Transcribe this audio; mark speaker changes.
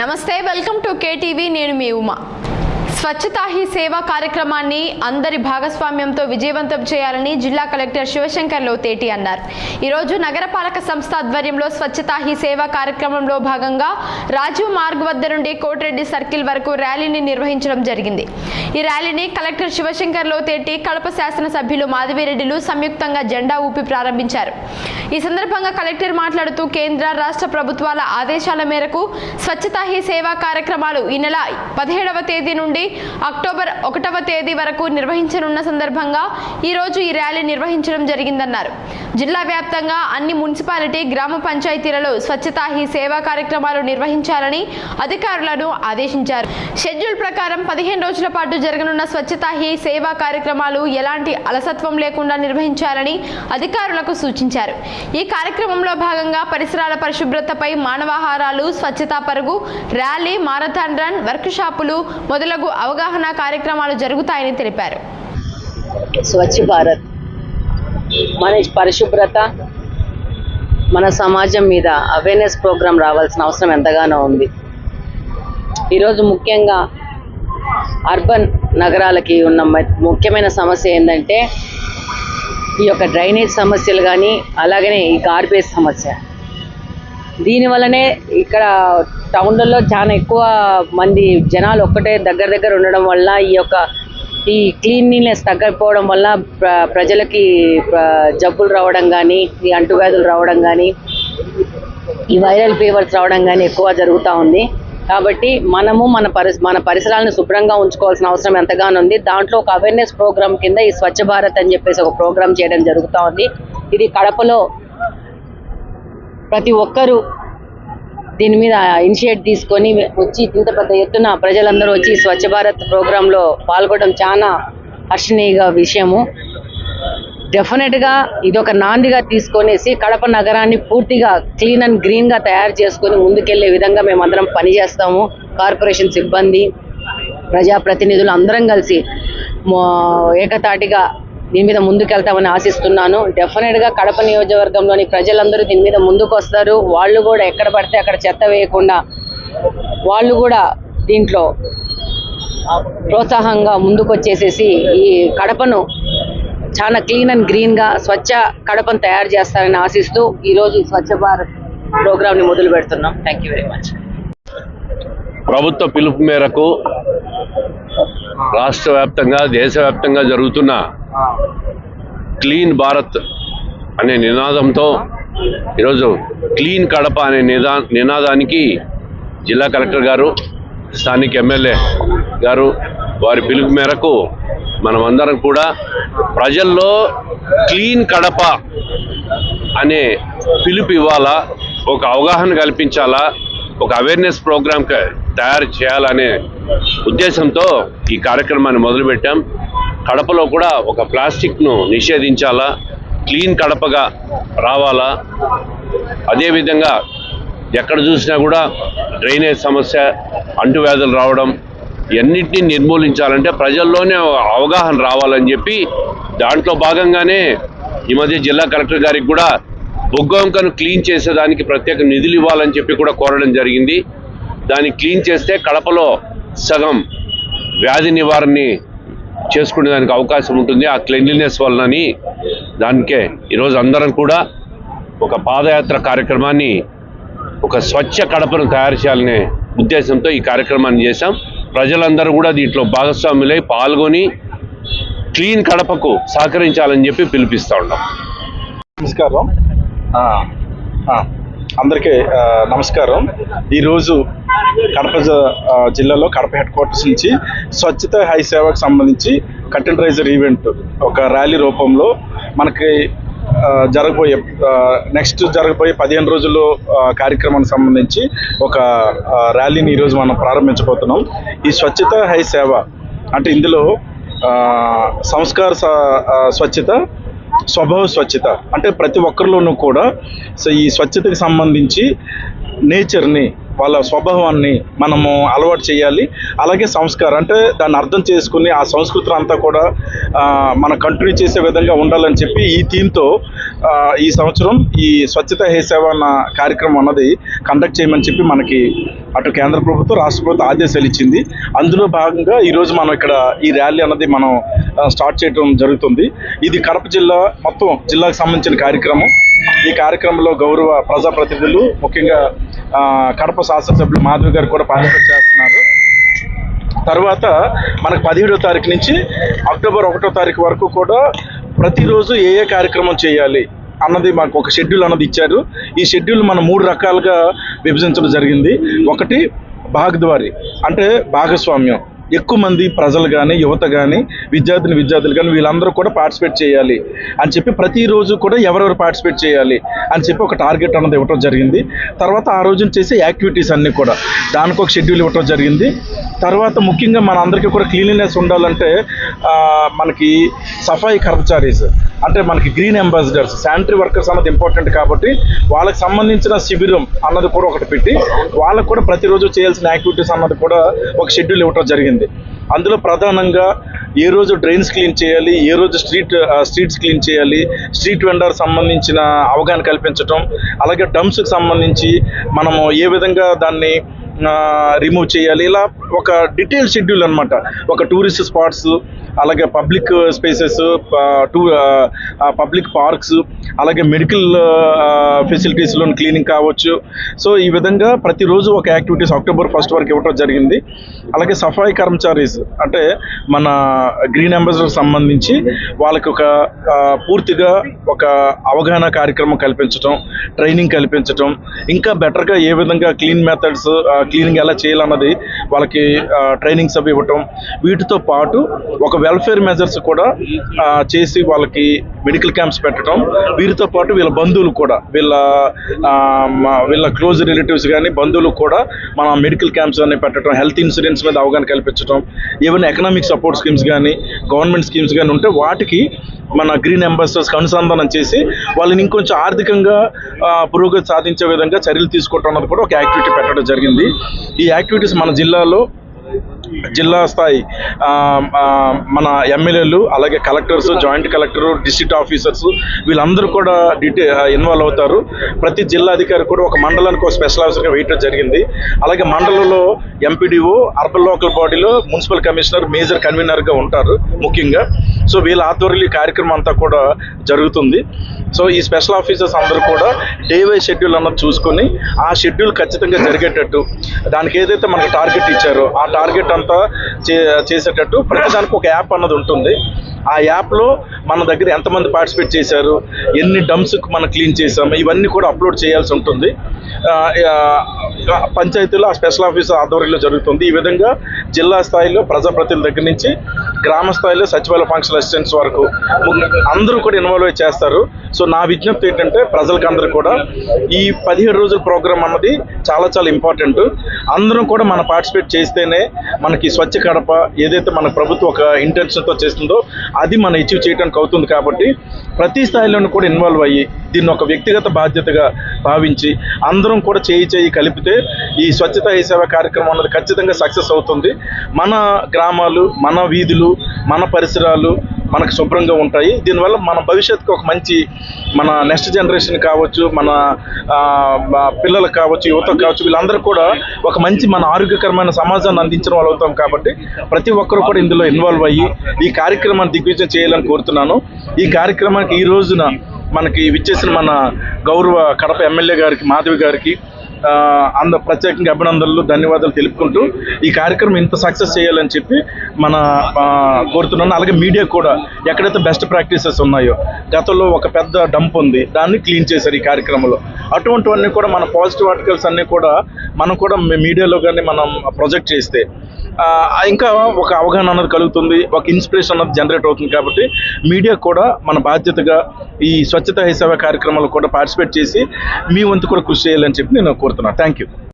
Speaker 1: నమస్తే welcome to KTV నేను మీ ఉమా. స్వచ్ఛతా he సేవా కార్యక్రమాన్ని అందరి భాగస్వామ్యంతో విజయవంతం చేయాలని జిల్లా కలెక్టర్ శివశంకర్ లోతేటి అన్నారు. ఈరోజు నగరపాలక సంస్థ ఆధ్వర్యంలో స్వచ్ఛతా హీ సేవా కార్యక్రమంలో భాగంగా రాజీవ్ మార్గ్ వద్ద నుండి కోటిరెడ్డి సర్కిల్ వరకు ర్యాలీని నిర్వహించడం జరిగింది. ఈ ర్యాలీని కలెక్టర్ శివశంకర్ లోతేటి కడప శాసనసభ్యులు మాధవిరెడ్డిలు సంయుక్తంగా జెండా ఊపి ప్రారంభించారు. ఈ సందర్భంగా కలెక్టర్ మాట్లాడుతూ కేంద్ర రాష్ట్ర ప్రభుత్వాల ఆదేశాల మేరకు స్వచ్ఛతా హీ సేవా కార్యక్రమాలు ఈ నెల పదిహేడవ తేదీ నుండి అక్టోబర్ ఒకటవ తేదీ వరకు నిర్వహించనున్న సందర్భంగా ఈరోజు ఈ ర్యాలీ నిర్వహించడం జరిగిందన్నారు. జిల్లా వ్యాప్తంగా అన్ని మున్సిపాలిటీ గ్రామ పంచాయతీలలో స్వచ్ఛతా హీ సేవా కార్యక్రమాలు నిర్వహించాలని అధికారులను ఆదేశించారు. షెడ్యూల్ ప్రకారం పదిహేను రోజుల పాటు జరగనున్న స్వచ్ఛతా హీ సేవా కార్యక్రమాలు ఎలాంటి అలసత్వం లేకుండా నిర్వహించాలని అధికారులకు సూచించారు. ఈ కార్యక్రమంలో భాగంగా పరిసరాల పరిశుభ్రతపై మానవాహారాలు స్వచ్ఛతా పరుగు ర్యాలీ మారథాన్ రన్ వర్క్షాపులు మొదలగు అవగాహన కార్యక్రమాలు జరుగుతాయని తెలిపారు.
Speaker 2: స్వచ్ఛ భారత్ మన పరిశుభ్రత మన సమాజం మీద అవేర్నెస్ ప్రోగ్రాం రావాల్సిన అవసరం ఎంతగానో ఉంది. ఈరోజు ముఖ్యంగా అర్బన్ నగరాలకి ఉన్న మ- ముఖ్యమైన సమస్య ఏంటంటే ఈ యొక్క డ్రైనేజ్ సమస్యలు కానీ అలాగనే ఈ గార్బేజ్ సమస్య. దీనివల్లనే ఇక్కడ టౌన్లలో చాలా ఎక్కువ మంది జనాలు ఒక్కటే దగ్గర దగ్గర ఉండడం వల్ల ఈ యొక్క ఈ క్లీన్లీనెస్ తగ్గకపోవడం వల్ల ప్ర ప్రజలకి జబ్బులు రావడం కానీ ఈ అంటువ్యాధులు రావడం కానీ ఈ వైరల్ ఫీవర్స్ రావడం కానీ ఎక్కువ జరుగుతూ ఉంది. కాబట్టి మనము మన పరి మన పరిసరాలను శుభ్రంగా ఉంచుకోవాల్సిన అవసరం ఎంతగానో ఉంది దాంట్లో ఒక అవేర్నెస్ ప్రోగ్రామ్ కింద ఈ స్వచ్ఛ భారత్ అని చెప్పేసి ఒక ప్రోగ్రామ్ చేయడం జరుగుతూ ఉంది. ఇది కడపలో ప్రతి ఒక్కరూ దీని మీద ఇనిషియేట్ తీసుకొని వచ్చి ఇంత పెద్ద ఎత్తున ప్రజలందరూ వచ్చి స్వచ్ఛ భారత్ ప్రోగ్రాంలో పాల్గొనడం చాలా హర్షణీయ విషయము. డెఫినెట్గా ఇదొక నాందిగా తీసుకొనేసి కడప నగరాన్ని పూర్తిగా క్లీన్ అండ్ గ్రీన్గా తయారు చేసుకొని ముందుకెళ్ళే విధంగా మేమందరం పనిచేస్తాము. కార్పొరేషన్ సిబ్బంది ప్రజాప్రతినిధులు అందరం కలిసి ఏకతాటిగా దీని మీద ముందుకెళ్తామని ఆశిస్తున్నాను. డెఫినెట్గా కడప నియోజకవర్గంలోని ప్రజలందరూ దీని మీద ముందుకు వస్తారు వాళ్ళు కూడా ఎక్కడ పడితే అక్కడ చెత్త వేయకుండా వాళ్ళు కూడా దీంట్లో ప్రోత్సాహంగా ముందుకు వచ్చేసేసి ఈ కడపను చాలా క్లీన్ అండ్ గ్రీన్గా స్వచ్ఛ కడపను తయారు చేస్తారని ఆశిస్తూ ఈరోజు ఈ స్వచ్ఛ భారత్ ప్రోగ్రామ్ని మొదలు పెడుతున్నాం. థ్యాంక్ యూ వెరీ మచ్
Speaker 3: ప్రభుత్వ పిలుపు మేరకు రాష్ట్ర వ్యాప్తంగా దేశవ్యాప్తంగా జరుగుతున్న క్లీన్ భారత్ అనే నినాదంతో ఈరోజు క్లీన్ కడప అనే నిదా నినాదానికి జిల్లా కలెక్టర్ గారు స్థానిక ఎమ్మెల్యే గారు వారి పిలుపు మేరకు మనమందరం కూడా ప్రజల్లో క్లీన్ కడప అనే పిలుపు ఇవ్వాలా ఒక అవగాహన కల్పించాలా ఒక అవేర్నెస్ ప్రోగ్రామ్ తయారు చేయాలనే ఉద్దేశంతో ఈ కార్యక్రమాన్ని మొదలుపెట్టాం. కడపలో కూడా ఒక ప్లాస్టిక్ను నిషేధించాలా? క్లీన్ కడపగా రావాలా? అదేవిధంగా ఎక్కడ చూసినా కూడా డ్రైనేజ్ సమస్య అంటువ్యాధులు రావడం ఇవన్నింటినీ నిర్మూలించాలంటే ప్రజల్లోనే అవగాహన రావాలని చెప్పి దాంట్లో భాగంగానే ఈ మధ్య జిల్లా కలెక్టర్ గారికి కూడా బొగ్గంకను క్లీన్ చేసేదానికి ప్రత్యేక నిధులు ఇవ్వాలని చెప్పి కూడా కోరడం జరిగింది. దాన్ని క్లీన్ చేస్తే కడపలో సగం వ్యాధి నివారణని చేసుకునే దానికి అవకాశం ఉంటుంది. ఆ క్లెన్లీనెస్ వలనని దానికే ఈరోజు అందరం కూడా ఒక పాదయాత్ర కార్యక్రమాన్ని ఒక స్వచ్ఛ కడపను తయారు చేయాలనే ఉద్దేశంతో ఈ కార్యక్రమాన్ని చేశాం. ప్రజలందరూ కూడా దీంట్లో భాగస్వాములై పాల్గొని క్లీన్ కడపకు సహకరించాలని చెప్పి పిలిపిస్తూ ఉన్నాం.
Speaker 4: నమస్కారం. అందరికీ నమస్కారం. ఈరోజు కడప జిల్లాలో కడప హెడ్ క్వార్టర్స్ నుంచి స్వచ్ఛత హై సేవకు సంబంధించి కట్టెన్ రైజర్ ఈవెంట్ ఒక ర్యాలీ రూపంలో మనకి జరగబోయే నెక్స్ట్ జరగబోయే పదిహేను రోజుల్లో కార్యక్రమానికి సంబంధించి ఒక ర్యాలీని ఈరోజు మనం ప్రారంభించబోతున్నాం. ఈ స్వచ్ఛత హై సేవ అంటే ఇందులో సంస్కార స- స్వచ్ఛత స్వభావ స్వచ్ఛత అంటే ప్రతి ఒక్కరిలోనూ కూడా సో ఈ స్వచ్ఛతకి సంబంధించి నేచర్ని వాళ్ళ స్వభావాన్ని మనము అలవాటు చేయాలి. అలాగే సంస్కారం అంటే దాన్ని అర్థం చేసుకుని ఆ సంస్కృతిని అంతా కూడా మనం మన కంటిన్యూ చేసే విధంగా ఉండాలని చెప్పి ఈ థీమ్తో ఈ సంవత్సరం ఈ స్వచ్ఛత హే సేవ అన్న కార్యక్రమం అన్నది కండక్ట్ చేయమని చెప్పి మనకి అటు కేంద్ర ప్రభుత్వం రాష్ట్ర ప్రభుత్వం ఆదేశాలు ఇచ్చింది. అందులో భాగంగా ఈరోజు మనం ఇక్కడ ఈ ర్యాలీ అన్నది మనం స్టార్ట్ చేయడం జరుగుతుంది. ఇది కడప జిల్లా మొత్తం జిల్లాకు సంబంధించిన కార్యక్రమం. ఈ కార్యక్రమంలో గౌరవ ప్రజాప్రతినిధులు ముఖ్యంగా కడప శాసనసభ్యులు మాధవి గారు కూడా పార్టిసిపేట్ చేస్తున్నారు. తర్వాత మనకు పదిహేడో తారీఖు నుంచి అక్టోబర్ ఒకటో తారీఖు వరకు కూడా ప్రతిరోజు ఏ ఏ కార్యక్రమం చేయాలి అన్నది మాకు ఒక షెడ్యూల్ అన్నది ఇచ్చారు. ఈ షెడ్యూల్ మనం మూడు రకాలుగా విభజించడం జరిగింది. ఒకటి భాగద్వారి అంటే భాగస్వామ్యం. ఎక్కువ మంది ప్రజలు కానీ యువత కానీ విద్యార్థిని విద్యార్థులు కానీ వీళ్ళందరూ కూడా పార్టిసిపేట్ చేయాలి. అని చెప్పి ప్రతిరోజు కూడా ఎవరెవరు పార్టిసిపేట్ చేయాలి అని చెప్పి ఒక టార్గెట్ అన్నది ఇవ్వటం జరిగింది. తర్వాత ఆ రోజున చేసే యాక్టివిటీస్ అన్నీ కూడా. దానికి ఒక షెడ్యూల్ ఇవ్వటం జరిగింది. తర్వాత ముఖ్యంగా మన అందరికీ కూడా క్లీన్లీనెస్ ఉండాలంటే మనకి సఫాయి కర్మచారీస్ అంటే మనకి గ్రీన్ అంబాసిడర్స్ శానిటరీ వర్కర్స్ అన్నది ఇంపార్టెంట్ కాబట్టి వాళ్ళకి సంబంధించిన శిబిరం అన్నది కూడా ఒకటి పెట్టి వాళ్ళకు కూడా ప్రతిరోజు చేయాల్సిన యాక్టివిటీస్ అన్నది కూడా ఒక షెడ్యూల్ ఇవ్వటం జరిగింది. అందులో ప్రధానంగా ఏ రోజు డ్రైన్స్ క్లీన్ చేయాలి ఏ రోజు స్ట్రీట్ స్ట్రీట్స్ క్లీన్ చేయాలి స్ట్రీట్ వెండర్ సంబంధించిన అవగాహన కల్పించటం అలాగే డంప్స్కి సంబంధించి మనము ఏ విధంగా దాన్ని రిమూవ్ చేయాలి. ఇలా ఒక డీటెయిల్ షెడ్యూల్ అన్నమాట. ఒక టూరిస్ట్ స్పాట్స్ అలాగే public spaces to public parks అలాగే మెడికల్ ఫెసిలిటీస్లో క్లీనింగ్ కావచ్చు. సో ఈ విధంగా ప్రతిరోజు ఒక యాక్టివిటీస్ అక్టోబర్ ఫస్ట్ వరకు ఇవ్వడం జరిగింది. అలాగే సఫాయి కర్మచారీస్ అంటే మన గ్రీన్ అంబాసిడర్ సంబంధించి వాళ్ళకి ఒక పూర్తిగా ఒక అవగాహన కార్యక్రమం కల్పించడం ట్రైనింగ్ కల్పించడం ఇంకా బెటర్గా ఏ విధంగా క్లీన్ మెథడ్స్ క్లీనింగ్ ఎలా చేయాలన్నది వాళ్ళకి ట్రైనింగ్స్ అవి ఇవ్వటం వీటితో పాటు ఒక వెల్ఫేర్ మెజర్స్ కూడా చేసి వాళ్ళకి మెడికల్ క్యాంప్స్ పెట్టడం వీరితో పాటు వీళ్ళ బంధువులు కూడా వీళ్ళ వీళ్ళ క్లోజ్ రిలేటివ్స్ కానీ బంధువులు కూడా మన మెడికల్ క్యాంప్స్ అన్ని పెట్టడం హెల్త్ ఇన్సూరెన్స్ మీద అవగాహన కల్పించడం ఏవైనా ఎకనామిక్ సపోర్ట్ స్కీమ్స్ కానీ గవర్నమెంట్ స్కీమ్స్ కానీ ఉంటే వాటికి మన గ్రీన్ అంబాసిడర్స్కి అనుసంధానం చేసి వాళ్ళని ఇంకొంచెం ఆర్థికంగా పురోగతి సాధించే విధంగా చర్యలు తీసుకోవటం అన్నది కూడా ఒక యాక్టివిటీ పెట్టడం జరిగింది. ఈ యాక్టివిటీస్ మన జిల్లాలో జిల్లా స్థాయి మన ఎమ్మెల్యేలు అలాగే collectors joint collector district officers వీళ్ళందరూ కూడా డిటే ఇన్వాల్వ్ అవుతారు. ప్రతి జిల్లా అధికారి కూడా ఒక మండలానికి ఒక స్పెషల్ ఆఫీసర్గా వేయటం జరిగింది. అలాగే మండలంలో ఎంపీడీఓ అర్బన్ లోకల్ బాడీలో మున్సిపల్ కమిషనర్ మేజర్ కన్వీనర్గా ఉంటారు ముఖ్యంగా. సో వీళ్ళ ఆధ్వర్యంలో ఈ కార్యక్రమం అంతా కూడా జరుగుతుంది. సో ఈ స్పెషల్ ఆఫీసర్స్ అందరూ కూడా డే వై షెడ్యూల్ అన్నది చూసుకొని ఆ షెడ్యూల్ ఖచ్చితంగా జరిగేటట్టు దానికి ఏదైతే మనకి టార్గెట్ ఇచ్చారో ఆ టార్గెట్ అంతా చేసేటట్టు ప్రతిదానికి ఒక యాప్ అన్నది ఉంటుంది. ఆ యాప్లో మన దగ్గర ఎంతమంది పార్టిసిపేట్ చేశారు ఎన్ని డమ్స్కి మనం క్లీన్ చేసాము ఇవన్నీ కూడా అప్లోడ్ చేయాల్సి ఉంటుంది. పంచాయతీలో ఆ స్పెషల్ ఆఫీసర్ ఆధ్వర్యంలో జరుగుతుంది. ఈ విధంగా జిల్లా స్థాయిలో ప్రజాప్రతినిధుల దగ్గర నుంచి గ్రామ స్థాయిలో సచివాలయ ఫంక్షన్ అసిస్టెంట్స్ వరకు అందరూ కూడా ఇన్వాల్వ్ చేస్తారు. సో నా విజ్ఞప్తి ఏంటంటే ప్రజలకు అందరూ కూడా ఈ పదిహేడు రోజుల ప్రోగ్రామ్ అన్నది చాలా చాలా ఇంపార్టెంట్. అందరం కూడా మనం పార్టిసిపేట్ చేస్తేనే మనకి స్వచ్ఛ కడప ఏదైతే మన ప్రభుత్వం ఒక ఇంటెన్షన్తో చేస్తుందో అది మనం అచీవ్ చేయడానికి అవుతుంది కాబట్టి ప్రతి స్థాయిలోనూ కూడా ఇన్వాల్వ్ అయ్యి దీన్ని ఒక వ్యక్తిగత బాధ్యతగా భావించి అందరం కూడా చేయి చేయి కలిపితే ఈ స్వచ్ఛత ఈ సేవ కార్యక్రమం అన్నది ఖచ్చితంగా సక్సెస్ అవుతుంది. మన గ్రామాలు మన వీధులు మన పరిసరాలు మనకు శుభ్రంగా ఉంటాయి. దీనివల్ల మన భవిష్యత్తుకు ఒక మంచి మన నెక్స్ట్ జనరేషన్ కావచ్చు మన ఆ, పిల్లలకు కావచ్చు యువతకు కావచ్చు వీళ్ళందరూ కూడా ఒక మంచి మన ఆరోగ్యకరమైన సమాజాన్ని అందించిన వాళ్ళు అవుతాం కాబట్టి ప్రతి ఒక్కరు కూడా ఇందులో ఇన్వాల్వ్ అయ్యి ఈ కార్యక్రమాన్ని దిగ్విజయం చేయాలని కోరుతున్నాను. ఈ కార్యక్రమానికి ఈ రోజున మనకి విచ్చేసిన మన గౌరవ కడప ఎమ్మెల్యే గారికి మాధవి గారికి అంద ప్రత్యేకంగా అభినందనలు ధన్యవాదాలు తెలుపుకుంటూ ఈ కార్యక్రమం ఇంత సక్సెస్ చేయాలని చెప్పి మన కోరుతున్నాను. అలాగే మీడియా కూడా ఎక్కడైతే బెస్ట్ ప్రాక్టీసెస్ ఉన్నాయో గతంలో ఒక పెద్ద డంప్ ఉంది దాన్ని క్లీన్ చేశారు ఈ కార్యక్రమంలో. అటువంటివన్నీ కూడా మన పాజిటివ్ ఆర్టికల్స్ అన్నీ కూడా మనం కూడా మీడియాలో కానీ మనం ప్రొజెక్ట్ చేస్తే ఇంకా ఒక అవగాహన అన్నది కలుగుతుంది ఒక ఇన్స్పిరేషన్ అన్నది జనరేట్ అవుతుంది కాబట్టి మీడియా కూడా మన బాధ్యతగా ఈ స్వచ్ఛత హై సేవ కార్యక్రమాలు కూడా పార్టిసిపేట్ చేసి మీ వంతు కూడా కృషి చేయాలని చెప్పి నేను కోరుతున్నాను థ్యాంక్ యూ